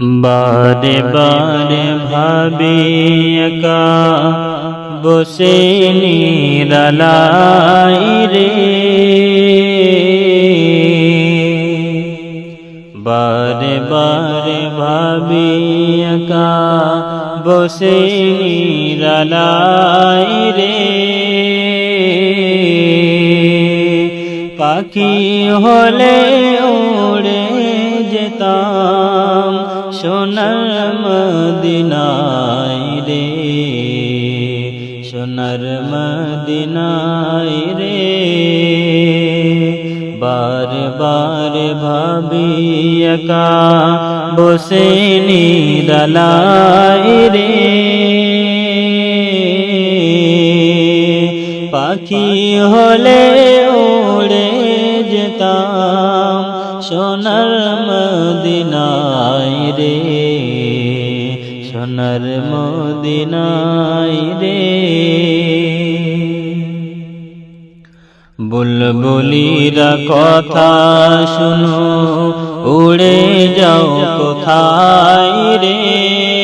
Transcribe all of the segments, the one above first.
বারে বারে ভাবি একা বসে নিরালাই রে। বারে বারে ভাবি একা বসে নিরালাই রে। পাখি হলে যেতাম সোনার মদিনায় রে, সোনার মদিনায় রে। বারে বারে ভাবি একা বসে নিরালাই রে। পাখি হলে সোনার মদিনায় রে সোনার মদিনায় রে। বুলবুলিরা কথা শুনো উড়ে যাও কোথায় রে?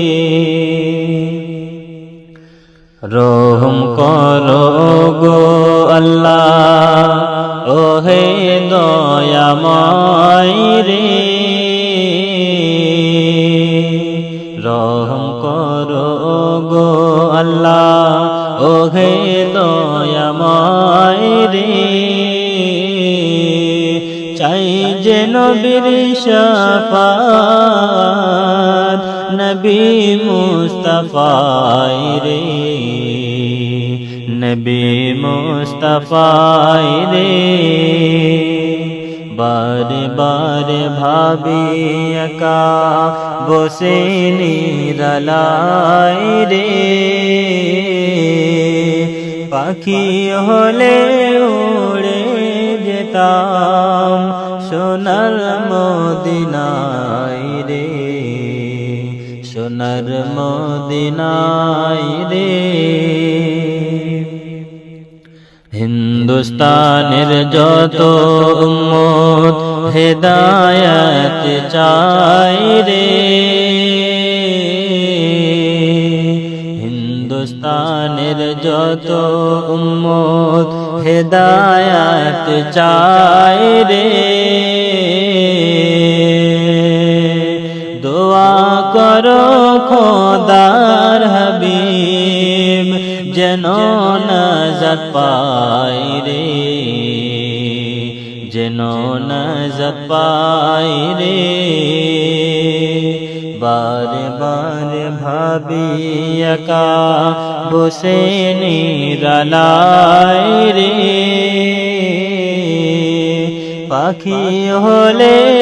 রহম করো গো আল্লাহ। ও হে দয়াময়। রে রহম করো গো আল্লাহ। ও হে দয়াময়। রে চাই যে নবীর শাফাত নবী মুস্তাফাই রে, নবী মুস্তাফাই রে। বারে বারে ভাবি একা বসে নিরালাই রে। পাখি হলে উড়ে যেতাম সোনার মদিনায়। রে সোনার মদিনায় রে। হিন্দুস্তানের যত উম্মত হেদায়াত চাই রে। হিন্দুস্তানের যত উম্মত হেদায়াত চাই রে। খোদার হাবিব, যেন নজর পাই রে। যেন নজর পাই রে। বারে বারে ভাবি একা, বসে নিরালাই রে। পাখি হলে